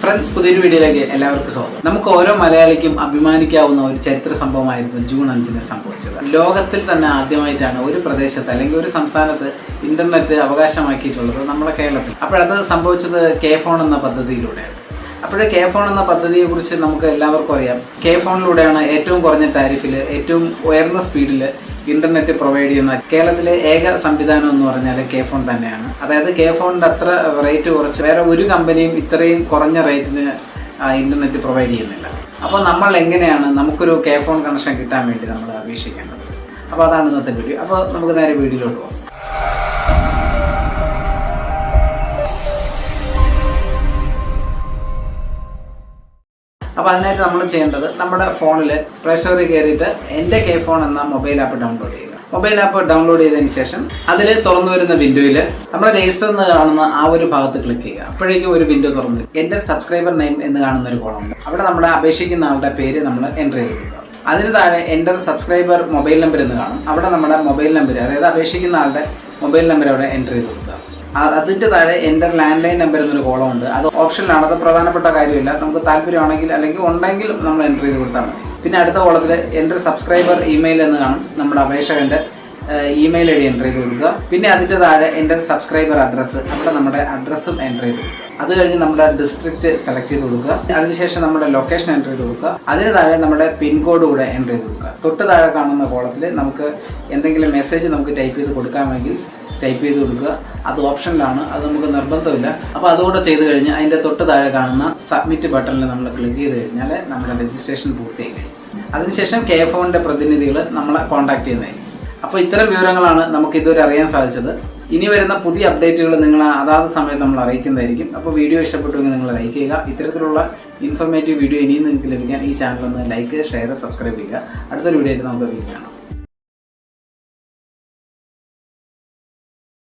Friends പുതിയൊരു വീഡിയോയിലേക്ക് എല്ലാവർക്കും സ്വാഗതം. നമുക്ക് ഓരോ മലയാളിക്കും അഭിമാനിക്കാവുന്ന ഒരു ചരിത്ര സംഭവമായിരുന്നു ജൂൺ അഞ്ചിന് സംഭവിച്ചത്. ലോകത്തിൽ തന്നെ ആദ്യമായിട്ടാണ് ഒരു പ്രദേശത്ത് അല്ലെങ്കിൽ ഒരു സംസ്ഥാനത്ത് ഇന്റർനെറ്റ് അവകാശമാക്കിയിട്ടുള്ളത് നമ്മുടെ കേരളത്തിൽ. അപ്പോഴത് സംഭവിച്ചത് കെ ഫോൺ എന്ന പദ്ധതിയിലൂടെയാണ്. അപ്പോഴേ കെ ഫോൺ എന്ന പദ്ധതിയെക്കുറിച്ച് നമുക്ക് എല്ലാവർക്കും അറിയാം. കെ ഫോണിലൂടെയാണ് ഏറ്റവും കുറഞ്ഞ ടാരിഫിൽ ഏറ്റവും ഉയർന്ന സ്പീഡിൽ ഇന്റർനെറ്റ് പ്രൊവൈഡ് ചെയ്യുന്ന കേരളത്തിലെ ഏക സംവിധാനം എന്ന് പറഞ്ഞാൽ കെ ഫോൺ തന്നെയാണ്. അതായത് കെ ഫോണിന്റെ അത്ര റേറ്റ് കുറച്ച് വേറെ ഒരു കമ്പനിയും ഇത്രയും കുറഞ്ഞ റേറ്റിന് ഇന്റർനെറ്റ് പ്രൊവൈഡ് ചെയ്യുന്നില്ല. അപ്പോൾ നമ്മൾ എങ്ങനെയാണ് നമുക്കൊരു കെ ഫോൺ കണക്ഷൻ കിട്ടാൻ വേണ്ടി നമ്മൾ അപേക്ഷിക്കേണ്ടത്? അപ്പോൾ അതാണ് ഇന്നത്തെ വീഡിയോ അപ്പോൾ നമുക്ക് നേരെ വീഡിയോയിലോട്ട് പോകാം അപ്പോൾ അതിനായിട്ട് നമ്മൾ ചെയ്യേണ്ടത് നമ്മുടെ ഫോണിൽ പ്ലേ സ്റ്റോറിൽ കയറിയിട്ട് എന്റെ കെ ഫോൺ എന്ന മൊബൈൽ ആപ്പ് ഡൗൺലോഡ് ചെയ്യുക. മൊബൈൽ ആപ്പ് ഡൗൺലോഡ് ചെയ്തതിന് ശേഷം അതിൽ തുറന്നു വരുന്ന വിൻഡോയിൽ നമ്മൾ രജിസ്റ്റർ എന്ന് കാണുന്ന ആ ഒരു ഭാഗത്ത് ക്ലിക്ക് ചെയ്യുക. അപ്പോഴേക്കും ഒരു വിൻഡോ തുറന്നു. എന്റെ സബ്സ്ക്രൈബർ നെയിം എന്ന് കാണുന്ന ഒരു കോളം അവിടെ നമ്മുടെ അപേക്ഷിക്കുന്ന ആളുടെ പേര് നമ്മൾ എന്റർ ചെയ്ത് അതിന് താഴെ എന്റെ സബ്സ്ക്രൈബർ മൊബൈൽ നമ്പർ എന്ന് കാണും. അവിടെ നമ്മുടെ മൊബൈൽ നമ്പർ അതായത് അപേക്ഷിക്കുന്ന ആളുടെ മൊബൈൽ നമ്പർ അവിടെ എന്റർ ചെയ്ത് കൊടുക്കുക. അതിന്റെ താഴെ എന്റെ ലാൻഡ് ലൈൻ നമ്പർ എന്നൊരു കോളം ഉണ്ട്. അത് ഓപ്ഷനിലാണ് അത് പ്രധാനപ്പെട്ട കാര്യമില്ല. നമുക്ക് താല്പര്യമാണെങ്കിൽ അല്ലെങ്കിൽ ഉണ്ടെങ്കിൽ നമ്മൾ എന്റർ ചെയ്ത് കൊടുത്താൽ മതി. പിന്നെ അടുത്ത കോളത്തിൽ എന്റെ സബ്സ്ക്രൈബർ ഇമെയിൽ എന്ന് കാണും. നമ്മുടെ അപേക്ഷകന്റെ ഇമെയിൽ ഐ ഡി എന്റർ ചെയ്ത് കൊടുക്കുക. പിന്നെ അതിന്റെ താഴെ എന്റെ സബ്സ്ക്രൈബർ അഡ്രസ്സ് അവിടെ നമ്മുടെ അഡ്രസ്സും എന്റർ ചെയ്ത് കൊടുക്കുക. അത് കഴിഞ്ഞ് നമ്മുടെ ഡിസ്ട്രിക്റ്റ് സെലക്ട് ചെയ്ത് കൊടുക്കുക. അതിനുശേഷം നമ്മുടെ ലൊക്കേഷൻ എന്റർ ചെയ്ത് കൊടുക്കുക. അതിന് താഴെ നമ്മുടെ പിൻകോഡ് കൂടെ എന്റർ ചെയ്ത് കൊടുക്കുക. തൊട്ട് താഴെ കാണുന്ന കോളത്തിൽ നമുക്ക് എന്തെങ്കിലും മെസ്സേജ് നമുക്ക് ടൈപ്പ് ചെയ്ത് കൊടുക്കാമെങ്കിൽ ടൈപ്പ് ചെയ്ത് കൊടുക്കുക. അത് ഓപ്ഷനിലാണ് അത് നമുക്ക് നിർബന്ധമില്ല. അപ്പോൾ അതുകൂടെ ചെയ്ത് കഴിഞ്ഞ് അതിന്റെ തൊട്ട് താഴെ കാണുന്ന സബ്മിറ്റ് ബട്ടണിൽ നമ്മൾ ക്ലിക്ക് ചെയ്ത് കഴിഞ്ഞാൽ നമ്മുടെ രജിസ്ട്രേഷൻ പൂർത്തിയായി. കഴിയും അതിനുശേഷം കെ ഫോണിന്റെ പ്രതിനിധികൾ നമ്മളെ കോൺടാക്ട് ചെയ്യുന്നതായിരിക്കും. അപ്പോൾ ഇത്തരം വിവരങ്ങളാണ് നമുക്ക് ഇതുവരെ അറിയാൻ സാധിച്ചത്. ഇനി വരുന്ന പുതിയ അപ്ഡേറ്റുകൾ നിങ്ങൾ അതാത് സമയത്ത് നമ്മൾ അറിയിക്കുന്നതായിരിക്കും. അപ്പോൾ വീഡിയോ ഇഷ്ടപ്പെട്ടുവെങ്കിൽ നിങ്ങൾ ലൈക്ക് ചെയ്യുക. ഇത്തരത്തിലുള്ള ഇൻഫർമേറ്റീവ് വീഡിയോ ഇനിയും നിങ്ങൾക്ക് ലഭിക്കാൻ ഈ ചാനൽ ഒന്ന് ലൈക്ക് ഷെയർ സബ്സ്ക്രൈബ് ചെയ്യുക. അടുത്തൊരു വീഡിയോ നമുക്ക് വീണ്ടും കാണാം.